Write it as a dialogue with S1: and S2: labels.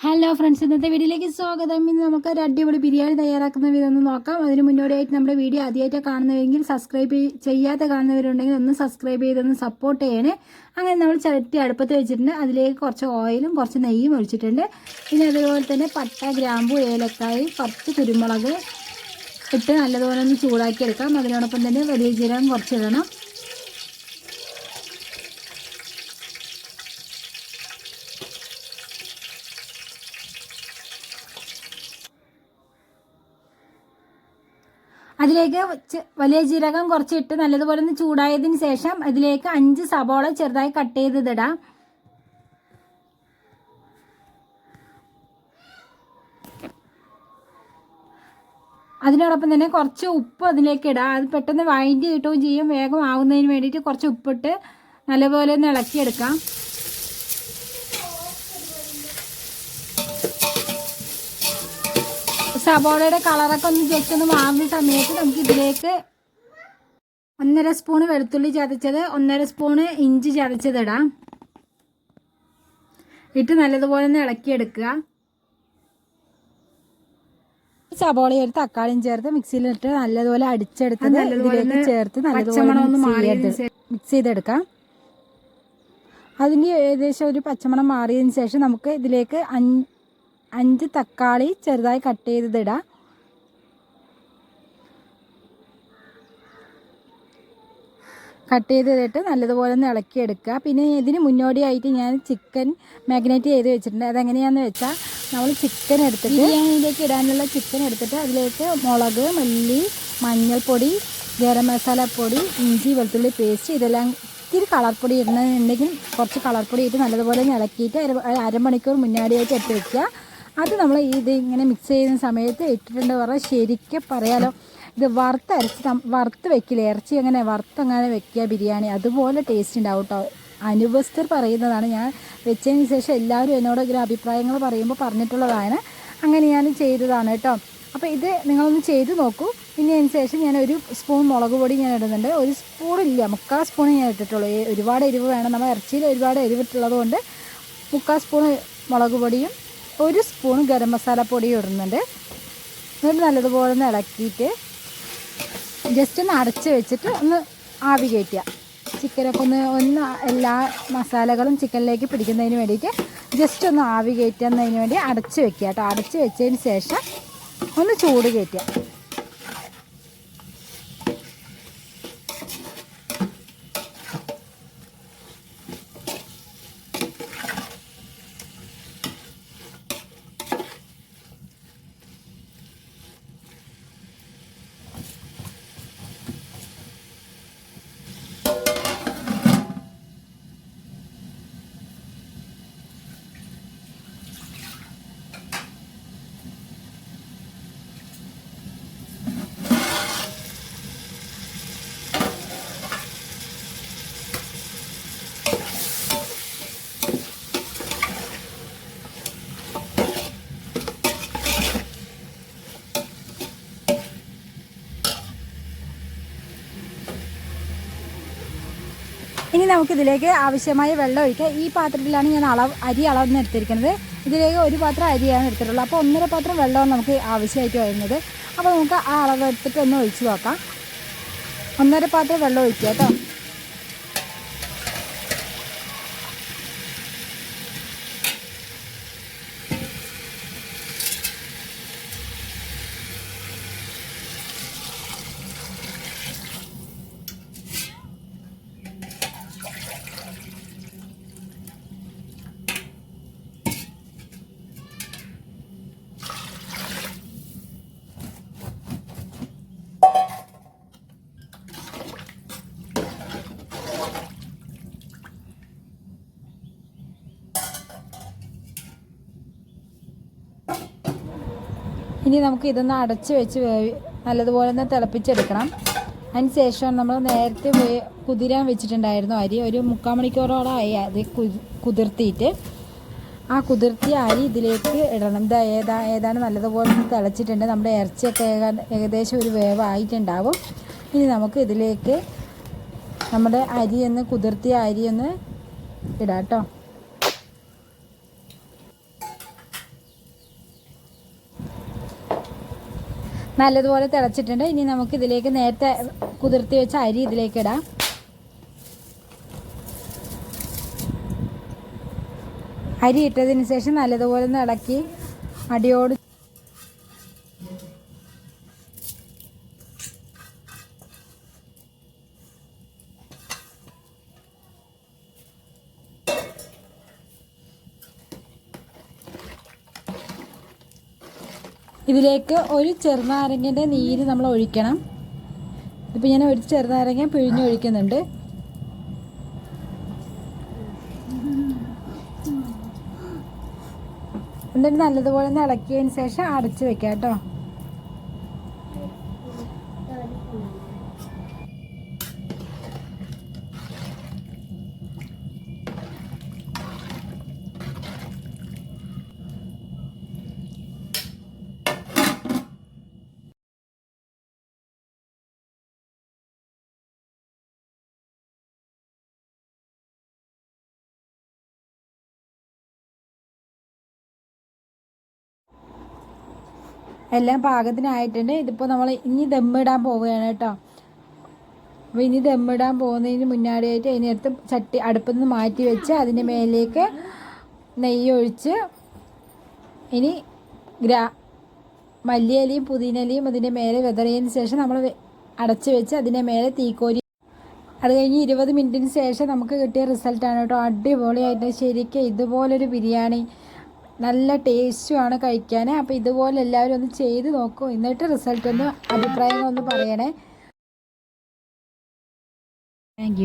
S1: Hello friends ഇന്നത്തെ വീഡിയോയിലേക്ക് സ്വാഗതം. ഇന്ന് നമുക്ക് ഒരു അടിപൊളി ബിരിയാണി തയ്യാറാക്കുന്ന വിധം ഒന്ന് നോക്കാം. അതിന് മുന്നോടിയായിട്ട് നമ്മുടെ വീഡിയോ ആദ്യമായിട്ട് കാണുന്നവരെങ്കിൽ സബ്സ്ക്രൈബ് ചെയ്യാത്ത കാണുന്നവരുണ്ടെങ്കിൽ ഒന്ന് സബ്സ്ക്രൈബ് ചെയ്തൊന്ന് സപ്പോർട്ട് ചെയ്യണേ. അങ്ങനെ നമ്മൾ ചിരട്ടി അടുപ്പത്ത് വെച്ചിട്ടുണ്ട്. അതിലേക്ക് കുറച്ച് ഓയിലും കുറച്ച് നെയ്യും ഒഴിച്ചിട്ടുണ്ട്. പിന്നെ അതുപോലെ തന്നെ പട്ട ഗ്രാമ്പു ഏലക്കായി കുറച്ച് കുരുമുളക് ഇട്ട് നല്ലതുപോലെ ഒന്ന് ചൂടാക്കി എടുക്കാം അതിനോടൊപ്പം തന്നെ വലിയ ജീരകം കുറച്ചിടണം അതിലേക്ക് വലിയ ജീരകം കുറച്ചിട്ട് നല്ലതുപോലെ ഒന്ന് ചൂടായതിന് ശേഷം അതിലേക്ക് അഞ്ച് സബോള ചെറുതായി കട്ട് ചെയ്തത് ഇടാം അതിനോടൊപ്പം തന്നെ കുറച്ച് ഉപ്പ് അതിലേക്ക് ഇടാം. അത് പെട്ടെന്ന് വൈൻഡ് കിട്ടുകയും ചെയ്യും. വേഗം ആവുന്നതിന് വേണ്ടിയിട്ട് കുറച്ച് ഉപ്പിട്ട് നല്ലപോലെ ഒന്ന് ഇളക്കിയെടുക്കാം. സബോളയുടെ കളറൊക്കെ ഒന്ന് ജസ്റ്റ് ഒന്ന് മാറുന്ന സമയത്ത് നമുക്ക് ഇതിലേക്ക് ഒന്നര സ്പൂണ് വെളുത്തുള്ളി ചതച്ചത് ഒന്നര സ്പൂണ് ഇഞ്ചി ചതച്ചത് ഇടാം ഇട്ട് നല്ലതുപോലെ ഒന്ന് ഇളക്കിയെടുക്കുക. സബോള ഒരു തക്കാളിയും ചേർത്ത് മിക്സിയിലിട്ട് നല്ലതുപോലെ അടിച്ചെടുത്ത് ഇതിലേക്ക് ചേർത്ത് നല്ലതുപോലെ മിക്സ് ചെയ്തെടുക്കാം. അതിന് ഏകദേശം ഒരു പച്ചമണം മാറിയതിന് ശേഷം നമുക്ക് ഇതിലേക്ക് അഞ്ച് അഞ്ച് തക്കാളി ചെറുതായി കട്ട് ചെയ്തത് ഇടാം കട്ട് ചെയ്തിട്ട് നല്ലതുപോലെ ഒന്ന് ഇളക്കിയെടുക്കുക പിന്നെ ഇതിന് മുന്നോടിയായിട്ട് ഞാൻ ചിക്കൻ മാഗ്നേറ്റ് ചെയ്ത് വെച്ചിട്ടുണ്ട്. അതെങ്ങനെയാണെന്ന് വെച്ചാൽ നമ്മൾ ചിക്കൻ എടുത്തിട്ട് ബിരിയാണിയിലേക്ക് ഇടാനുള്ള ചിക്കൻ എടുത്തിട്ട് അതിലേക്ക് മുളക് മല്ലി മഞ്ഞൾപ്പൊടി ഗരം മസാലപ്പൊടി ഇഞ്ചി വെളുത്തുള്ളി പേസ്റ്റ് ഇതെല്ലാം ഇത്തിരി കളർ പൊടി ഇടണമെന്നുണ്ടെങ്കിൽ കുറച്ച് കളർ പൊടി ഇട്ട് നല്ലതുപോലെ ഇളക്കിയിട്ട് അര അരമണിക്കൂർ മുന്നാടിയായിട്ട് എടുത്ത് വെക്കുക. അത് നമ്മൾ ഇത് ഇങ്ങനെ മിക്സ് ചെയ്യുന്ന സമയത്ത് ഇട്ടിട്ടുണ്ട് പറഞ്ഞാൽ ശരിക്കും പറയാലോ. ഇത് വറുത്ത് അരച്ച് വറുത്ത് വെക്കില്ല? ഇറച്ചി അങ്ങനെ വറുത്തങ്ങനെ വെക്കുക ബിരിയാണി. അതുപോലെ ടേസ്റ്റ് ഉണ്ടാവും കേട്ടോ അനുഭവസ്ഥർ പറയുന്നതാണ്. ഞാൻ വെച്ചതിന് ശേഷം എല്ലാവരും എന്നോട് ഒരു അഭിപ്രായങ്ങൾ പറയുമ്പോൾ പറഞ്ഞിട്ടുള്ളതാണ്. അങ്ങനെ ഞാൻ ചെയ്തതാണ് കേട്ടോ അപ്പോൾ ഇത് നിങ്ങളൊന്ന് ചെയ്ത് നോക്കൂ. പിന്നെ അതിന് ശേഷം ഞാൻ ഒരു സ്പൂൺ മുളക് പൊടി ഞാൻ ഇടുന്നുണ്ട്. ഒരു സ്പൂൺ ഇല്ല. മുക്കാൽ സ്പൂൺ ഞാൻ ഇട്ടിട്ടുള്ളൂ. ഒരുപാട് എരിവ് വേണം. നമ്മൾ ഇറച്ചിയിൽ ഒരുപാട് എരിവിട്ടുള്ളത് കൊണ്ട് മുക്കാൽ സ്പൂൺ മുളക് പൊടിയും ഒരു സ്പൂൺ ഗരം മസാല പൊടി ഇടുന്നുണ്ട്. എന്നിട്ട് നല്ലതുപോലെ ഒന്ന് ഇളക്കിയിട്ട് ജസ്റ്റ് ഒന്ന് അടച്ച് വെച്ചിട്ട് ഒന്ന് ആവി കയറ്റുക. ചിക്കനൊക്കെ ഒന്ന് ഒന്ന് എല്ലാ മസാലകളും ചിക്കനിലേക്ക് പിടിക്കുന്നതിന് വേണ്ടിയിട്ട് ജസ്റ്റ് ഒന്ന് ആവി കയറ്റുന്നതിന് വേണ്ടി അടച്ച് വെക്കുക കേട്ടോ. അടച്ച് വെച്ചതിന് ശേഷം ഒന്ന് ചൂട് കയറ്റുക. ഇനി നമുക്കിതിലേക്ക് ആവശ്യമായ വെള്ളം ഒഴിക്കാം ഈ പാത്രത്തിലാണ് ഞാൻ അളവ് അരി അളവെന്ന് എടുത്തിരിക്കുന്നത്. ഇതിലേക്ക് ഒരു പാത്രം അരിയാണ് എടുത്തിട്ടുള്ളത്. അപ്പോൾ ഒന്നര പാത്രം വെള്ളമാണ് നമുക്ക് ആവശ്യമായിട്ട് വരുന്നത്. അപ്പോൾ നമുക്ക് ആ അളവ് എടുത്തിട്ട് ഒന്ന് ഒഴിച്ചു നോക്കാം. ഒന്നര പാത്രം വെള്ളം ഒഴിക്കുക കേട്ടോ. ഇനി നമുക്ക് ഇതൊന്ന് അടച്ച് വെച്ച് വേവി നല്ലതുപോലെ ഒന്ന് തിളപ്പിച്ചെടുക്കണം. അതിന് ശേഷം നമ്മൾ നേരത്തെ കുതിരാൻ വെച്ചിട്ടുണ്ടായിരുന്നു അരി. ഒരു മുക്കാൽ മണിക്കൂറോളം ആയി അത് കുതിർത്തിയിട്ട്. ആ കുതിർത്തിയ അരി ഇതിലേക്ക് ഇടണം. ഇത് ഏതാ ഏതാണ്ട് നല്ലതുപോലെ ഒന്ന് തിളച്ചിട്ടുണ്ട്. നമ്മുടെ ഇറച്ചിയൊക്കെ ഏകദേശം ഒരു വേവായിട്ടുണ്ടാവും. ഇനി നമുക്ക് ഇതിലേക്ക് നമ്മുടെ അരിയൊന്ന് കുതിർത്തിയ അരിയൊന്ന് ഇടാം കേട്ടോ. നല്ലതുപോലെ തിളച്ചിട്ടുണ്ട്. ഇനി നമുക്ക് ഇതിലേക്ക് നേരത്തെ കുതിർത്തി വെച്ച അരി ഇതിലേക്ക് ഇടാം. അരി ഇട്ടതിന് ശേഷം നല്ലതുപോലെ ഒന്ന് ഇളക്കി അടിയോട് ഇതിലേക്ക് ഒരു ചെറുനാരങ്ങന്റെ നീര് നമ്മൾ ഒഴിക്കണം. ഇപ്പം ഞാൻ ഒരു ചെറുനാരങ്ങ പിഴിഞ്ഞൊഴിക്കുന്നുണ്ട് എന്നിട്ട് നല്ലതുപോലെ ഒന്ന് ഇളക്കിയതിന് ശേഷം അടച്ച് വെക്കാം കേട്ടോ. എല്ലാം പാകത്തിനായിട്ടുണ്ട്. ഇതിപ്പോൾ നമ്മൾ ഇനി ദമ്മിടാൻ പോവുകയാണ് കേട്ടോ. അപ്പോൾ ഇനി ദമ്മിടാൻ പോകുന്നതിന് മുന്നാടിയായിട്ട് അതിനടുത്ത് ചട്ടി അടുപ്പിൽ നിന്ന് മാറ്റി വെച്ച് അതിന്റെ മേലേക്ക് നെയ്യ് ഒഴിച്ച് ഇനി ഗ്രാ മല്ലിയലിയും പുതിനയിലയും അതിന്റെ മേലെ വിതറിയതിന് ശേഷം നമ്മൾ അടച്ച് വെച്ച് അതിന്റെ മേലെ തീക്കോരി അത് കഴിഞ്ഞ് ഇരുപത് മിനിറ്റിന് ശേഷം നമുക്ക് കിട്ടിയ റിസൾട്ടാണ് കേട്ടോ. അടിപൊളിയായിട്ട്. ശരിക്കും ഇതുപോലൊരു ബിരിയാണി. നല്ല ടേസ്റ്റുമാണ് കഴിക്കാൻ അപ്പോൾ ഇതുപോലെ എല്ലാവരും ഒന്ന് ചെയ്ത് നോക്കൂ. എന്നിട്ട് റിസൾട്ട് ഒന്ന് അഭിപ്രായങ്ങളൊന്ന് പറയണേ. താങ്ക്